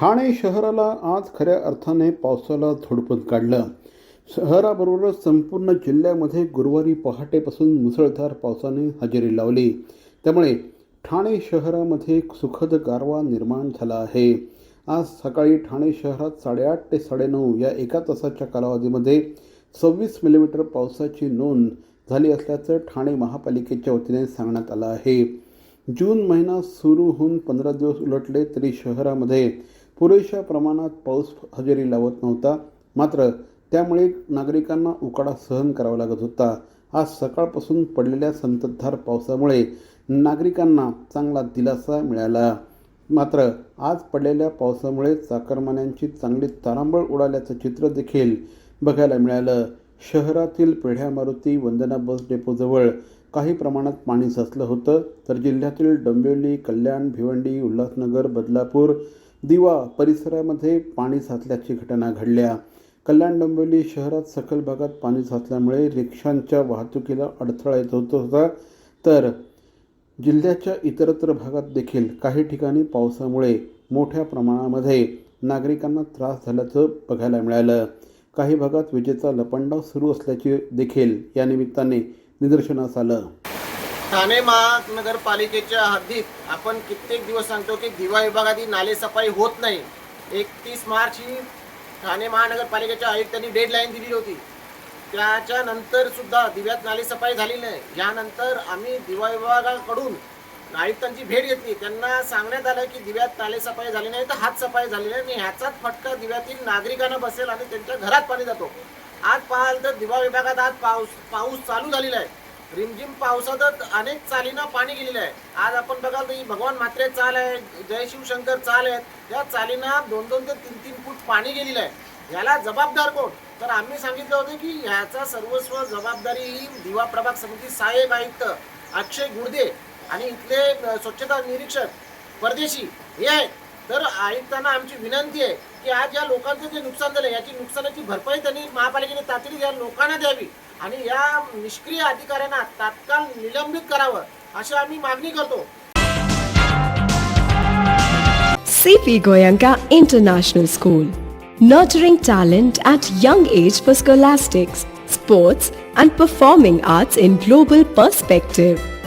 ठाणे शहराला आज खऱ्या अर्थाने पावसाला झोडपून काढलं. शहराबरोबरच संपूर्ण जिल्ह्यामध्ये गुरुवारी पहाटेपासून मुसळधार पावसाने हजेरी लावली. त्यामुळे ठाणे शहरामध्ये सुखद गारवा निर्माण झाला आहे. आज सकाळी ठाणे शहरात साडेआठ ते साडेनऊ या एका तासाच्या कालावधीमध्ये सव्वीस मिलीमीटर पावसाची नोंद झाली असल्याचं ठाणे महापालिकेच्या वतीने सांगण्यात आलं आहे. जून महिना सुरू होऊन पंधरा दिवस उलटले तरी शहरामध्ये पुरेशा प्रमाणात पाऊस हजेरी लावत नव्हता. मात्र त्यामुळे नागरिकांना उकाडा सहन करावा लागत होता. आज सकाळपासून पडलेल्या संततधार पावसामुळे नागरिकांना चांगला दिलासा मिळाला. मात्र आज पडलेल्या पावसामुळे चाकरमान्यांची चांगली तारांबळ उडाल्याचं चित्र देखील बघायला मिळालं. शहरातील पेढ्या मारुती वंदना बस डेपोजवळ काही प्रमाणात पाणी साचलं होतं. तर जिल्ह्यातील डोंबिवली कल्याण भिवंडी उल्हासनगर बदलापूर दिवा परिसरामध्ये पाणी साचल्याची घटना घडल्या. कल्याण डोंबिवली शहरात सखल भागात पाणी साचल्यामुळे रिक्षांच्या वाहतुकीला अडथळा येत होत होता. तर जिल्ह्याच्या इतरत्र भागात देखील काही ठिकाणी पावसामुळे मोठ्या प्रमाणामध्ये नागरिकांना त्रास झाल्याचं बघायला मिळालं. काही भागात विजेचा लपंडाव सुरू असल्याचे देखील या निमित्ताने निदर्शनास आलं. ठाणे महानगरपालिकेच्या हद्दीत आपण कित्येक दिवस सांगतो की दिवा विभागातील नालेसफाई होत नाही. एकतीस मार्च ही ठाणे महानगरपालिकेच्या आयुक्तांनी डेडलाईन दिली होती. त्याच्यानंतर सुद्धा दिव्यात नालेसफाई झाली नाही. यानंतर आम्ही दिवा विभागाकडून आयुक्तांची भेट घेतली. त्यांना सांगण्यात आलं की दिव्यात नालेसफाई झाली नाही तर हात सफाई झाली नाही. आणि ह्याचाच फटका दिव्यातील नागरिकांना बसेल आणि त्यांच्या घरात पाणी जातो. आज पाहाल तर दिवा विभागात आज पाऊस पाऊस चालू झालेला आहे. रिमझिम पावसातच अनेक चालींना पाणी गेलेलं आहे. आज आपण बघाल तर ही भगवान मात्रे चाल आहे जय शिवशंकर चाल आहेत. या चालींना दोन दोन ते तीन तीन फूट पाणी गेलेलं आहे. याला जबाबदार कोण? तर आम्ही सांगितलं होतं की ह्याचा सर्वस्व जबाबदारी ही दिवा प्रभाग समिती साहेब आयुक्त अक्षय गुडदे आणि इथले स्वच्छता निरीक्षक परदेशी हे आहेत. तर आयुक्तांना आमची विनंती आहे की आज या लोकांचं जे नुकसान झालं याची नुकसानाची भरपाई त्यांनी महापालिकेने तातडी या लोकांना द्यावी आणि या निष्क्रिय अधिकाऱ्यांना तात्काळ निलंबित करावं अशी आम्ही मागणी करतो. C P Goenka international school nurturing talent at young age for scholastics sports and performing arts in global perspective